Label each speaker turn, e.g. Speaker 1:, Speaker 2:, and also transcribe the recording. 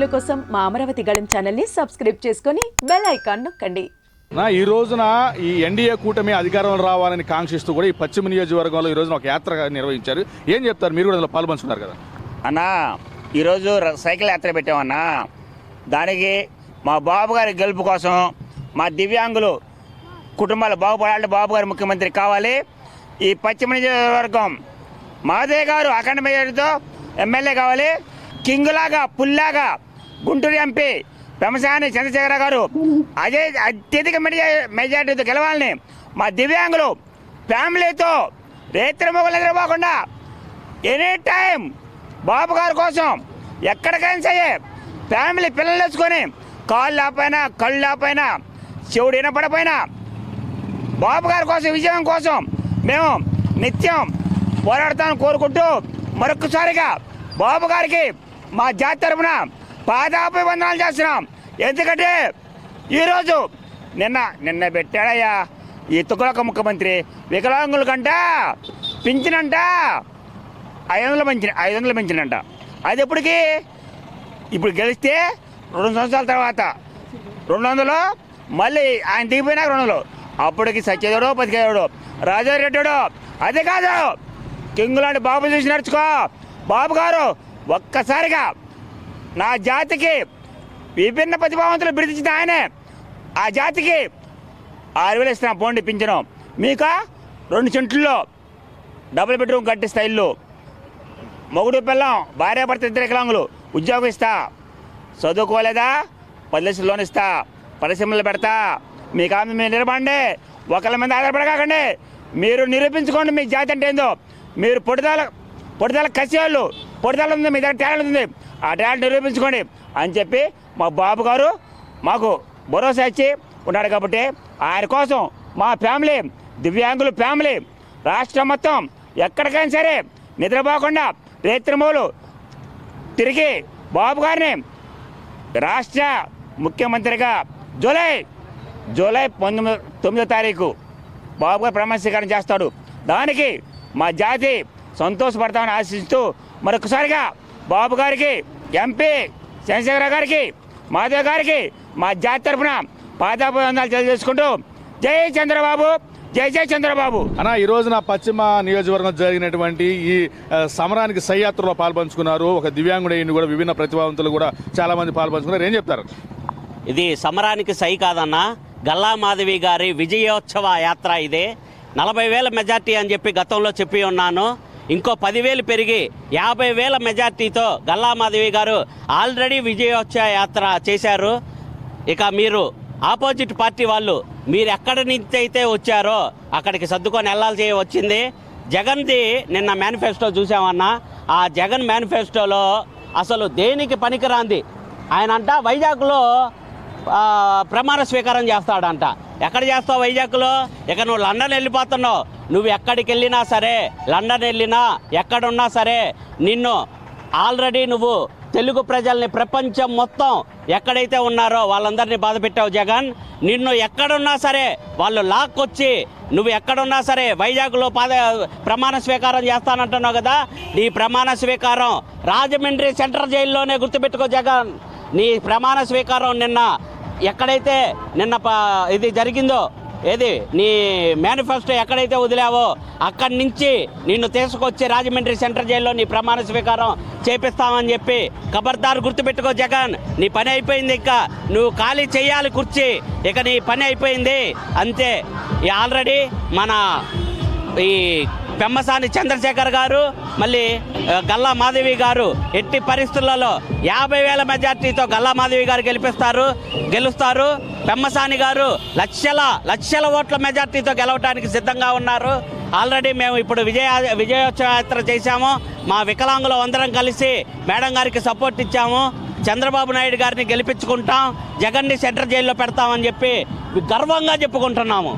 Speaker 1: వీడియోల కోసం మా అమరావతి గళం ఛానల్ని సబ్స్క్రైబ్ చేసుకొని బెల్ ఐకాన్ నొక్కండి.
Speaker 2: నా ఈ రోజున ఈ ఎన్డీఏ కూటమి అధికారంలో రావాలని కాంక్షిస్తూ కూడా ఈ పశ్చిమ నియోజకవర్గంలో ఈ రోజున ఒక యాత్ర నిర్వహించారు. ఏం చెప్తారు? మీరు కూడా అందులో పాల్పంచుకున్నారు కదా.
Speaker 3: అన్నా ఈరోజు సైకిల్ యాత్ర పెట్టామన్నా. దానికి మా బాబు గారి గెలుపు కోసం మా దివ్యాంగులు కుటుంబాలు బాగుపడాలంటే బాబు గారు ముఖ్యమంత్రి కావాలి. ఈ పశ్చిమ నియోజకవర్గం మాదే గారు అఖండ మెజారిటీతో ఎమ్మెల్యే కావాలి. కింగులాగా పుల్లాగా గుంటూరు ఎంపీ పెమసాని చంద్రశేఖర గారు. అదే అత్యధిక మెజా- మెజార్టీతో గెలవాలని మా దివ్యాంగులు ఫ్యామిలీతో రేత్రి మొగలు నిద్రపోకుండా ఎనీ టైం బాబు గారి కోసం ఎక్కడికైనా సరే ఫ్యామిలీ పిల్లలు వేసుకొని కాళ్ళు లేకపోయినా కళ్ళు లేకపోయినా చెవుడు వినపడపోయినా బాబు గారి కోసం విజయం కోసం మేము నిత్యం పోరాడతామని కోరుకుంటూ మరొకసారిగా బాబు గారికి మా జాతి తరఫున పాదాభివందనాలు చేస్తున్నాం. ఎందుకంటే ఈరోజు నిన్న నిన్న పెట్టాడయ్యా ఈ తుకులక ముఖ్యమంత్రి వికలాంగుల కంట పింఛనంట. ఐదు వందలు పెంచిన ఐదు వందలు పెంచినంట అది ఎప్పటికి? ఇప్పుడు గెలిస్తే రెండు సంవత్సరాల తర్వాత. రెండు వందలు మళ్ళీ ఆయన దిగిపోయినాక రెండు వందలు. అప్పటికి సత్యదేవుడు పతికేవుడు రాజారెడ్డిడు అదే కాదు. కింగు లాంటి బాబు చూసి నడుచుకో బాబు గారు ఒక్కసారిగా నా జాతికి విభిన్న ప్రతిభావంతులు బిడిచిన ఆయనే. ఆ జాతికి ఆరు వేలు ఇస్తున్నా పోండి పింఛను. మీక? రెండు చెంట్లలో డబుల్ బెడ్రూమ్ గట్టి ఇల్లు మొగుడు పిల్లం భార్య భర్త ఇద్దరు వికలాంగులు ఉద్యోగం ఇస్తా. చదువుకోలేదా? పది లక్షలు లోన్ ఇస్తా. పరిశ్రమలు పెడతా. మీ కాదు మీరు నిలబండి ఒకళ్ళ మీద ఆధారపడకండి మీరు నిరూపించుకోండి మీ జాతి అంటే ఏందో. మీరు పొడిదాల పొడిదాల కసేవాళ్ళు పొడిదాల ఉంది మీ దగ్గర తేడా ఉంది. ఆ టాలెంట్ నిరూపించుకోండి అని చెప్పి మా బాబు గారు మాకు భరోసా ఇచ్చి ఉన్నాడు కాబట్టి ఆయన కోసం మా ఫ్యామిలీ దివ్యాంగుల ఫ్యామిలీ రాష్ట్రం మొత్తం ఎక్కడికైనా సరే నిద్రపోకుండా రేత్రిమూలు తిరిగి బాబు గారిని రాష్ట్ర ముఖ్యమంత్రిగా జూలై జూలై పంతొమ్మిది తొమ్మిదో తారీఖు బాబు గారు ప్రమాణ స్వీకారం చేస్తాడు. దానికి మా జాతి సంతోషపడతామని ఆశిస్తూ మరొకసారిగా బాబు గారికి ఎంపీ చంద్రశేఖర గారికి మాధవ్ గారికి మా జాతి తరఫున పాదాభివందనాలు తెలియజేసుకుంటూ జై చంద్రబాబు జై జై చంద్రబాబు.
Speaker 2: అన్న ఈ రోజున పశ్చిమ నియోజకవర్గం జరిగినటువంటి ఈ సమరానికి సయ్యాత్రలో పాల్పంచుకున్నారు. ఒక దివ్యాంగుడైన కూడా విభిన్న ప్రతిభావంతులు కూడా చాలా మంది పాల్పంచుకున్నారు. ఏం చెప్తారు?
Speaker 4: ఇది సమరానికి సై కాదన్నా గల్లా మాధవి గారి విజయోత్సవ యాత్ర ఇది. నలభై వేల మెజార్టీ అని చెప్పి గతంలో చెప్పి ఉన్నాను. ఇంకో పదివేలు పెరిగి యాభై వేల మెజార్టీతో గల్లా మాధవి గారు ఆల్రెడీ విజయోత్సవ యాత్ర చేశారు. ఇక మీరు ఆపోజిట్ పార్టీ వాళ్ళు మీరు ఎక్కడి నుంచి అయితే వచ్చారో అక్కడికి సర్దుకొని వెళ్ళాల్సి వచ్చింది. జగన్ది నిన్న మేనిఫెస్టో చూసామన్నా ఆ జగన్ మేనిఫెస్టోలో అసలు దేనికి పనికిరాంది? ఆయన అంట వైజాగ్లో ప్రమాణ స్వీకారం చేస్తాడంట. ఎక్కడ చేస్తావు వైజాగ్లో? ఇక నువ్వు లండన్ వెళ్ళిపోతున్నావు. నువ్వు ఎక్కడికి వెళ్ళినా సరే లండన్ వెళ్ళినా ఎక్కడున్నా సరే నిన్ను ఆల్రెడీ నువ్వు తెలుగు ప్రజల్ని ప్రపంచం మొత్తం ఎక్కడైతే ఉన్నారో వాళ్ళందరినీ బాధ పెట్టావు జగన్ నిన్ను ఎక్కడున్నా సరే వాళ్ళు లాక్కొచ్చి నువ్వు ఎక్కడున్నా సరే వైజాగ్లో పాద ప్రమాణ స్వీకారం చేస్తానంటున్నావు కదా నీ ప్రమాణ స్వీకారం రాజమండ్రి సెంట్రల్ జైల్లోనే గుర్తుపెట్టుకో జగన్. నీ ప్రమాణ స్వీకారం నిన్న ఎక్కడైతే నిన్న ఇది జరిగిందో ఏది? నీ మేనిఫెస్టో ఎక్కడైతే వదిలావో అక్కడి నుంచి నిన్ను తీసుకొచ్చి రాజమండ్రి సెంట్రల్ జైల్లో నీ ప్రమాణ స్వీకారం చేపిస్తామని చెప్పి ఖబర్దారు గుర్తుపెట్టుకో జగన్. నీ పని అయిపోయింది ఇక. నువ్వు ఖాళీ చేయాలి కుర్చీ. ఇక నీ పని అయిపోయింది. అంతే. ఈ ఆల్రెడీ మన ఈ పెమ్మసాని చంద్రశేఖర్ గారు మళ్ళీ గల్లా మాధవి గారు ఎట్టి పరిస్థితులలో యాభై వేల మెజార్టీతో గల్లా మాధవి గారు గెలిపిస్తారు గెలుస్తారు. పెమ్మసాని గారు లక్షల లక్షల ఓట్ల మెజార్టీతో గెలవడానికి సిద్ధంగా ఉన్నారు. ఆల్రెడీ మేము ఇప్పుడు విజయ విజయోత్సవ యాత్ర చేశాము. మా వికలాంగులు అందరం కలిసి మేడం గారికి సపోర్ట్ ఇచ్చాము. చంద్రబాబు నాయుడు గారిని గెలిపించుకుంటాం. జగన్ని సెంట్రల్ జైల్లో పెడతామని చెప్పి గర్వంగా చెప్పుకుంటున్నాము.